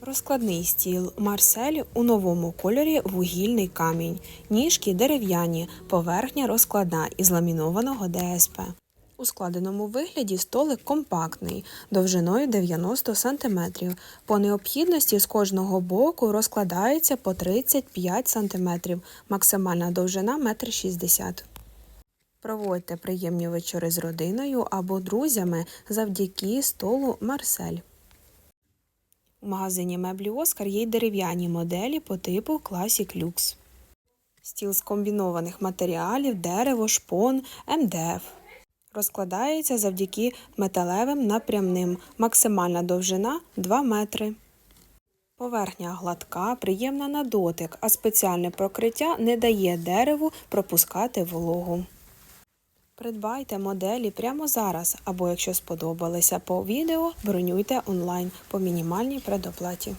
Розкладний стіл Марсель у новому кольорі вугільний камінь. Ніжки дерев'яні, поверхня розкладна із ламінованого ДСП. У складеному вигляді столик компактний, довжиною 90 см. По необхідності з кожного боку розкладається по 35 см, максимальна довжина 1,60 м. Проводьте приємні вечори з родиною або друзями завдяки столу Марсель. У магазині меблі Оскар є й дерев'яні моделі по типу Classic Lux. Стіл з комбінованих матеріалів, дерево, шпон, МДФ. Розкладається завдяки металевим напрямним. Максимальна довжина 2 метри. Поверхня гладка, приємна на дотик, а спеціальне покриття не дає дереву пропускати вологу. Придбайте моделі прямо зараз, або якщо сподобалися по відео, бронюйте онлайн по мінімальній предоплаті.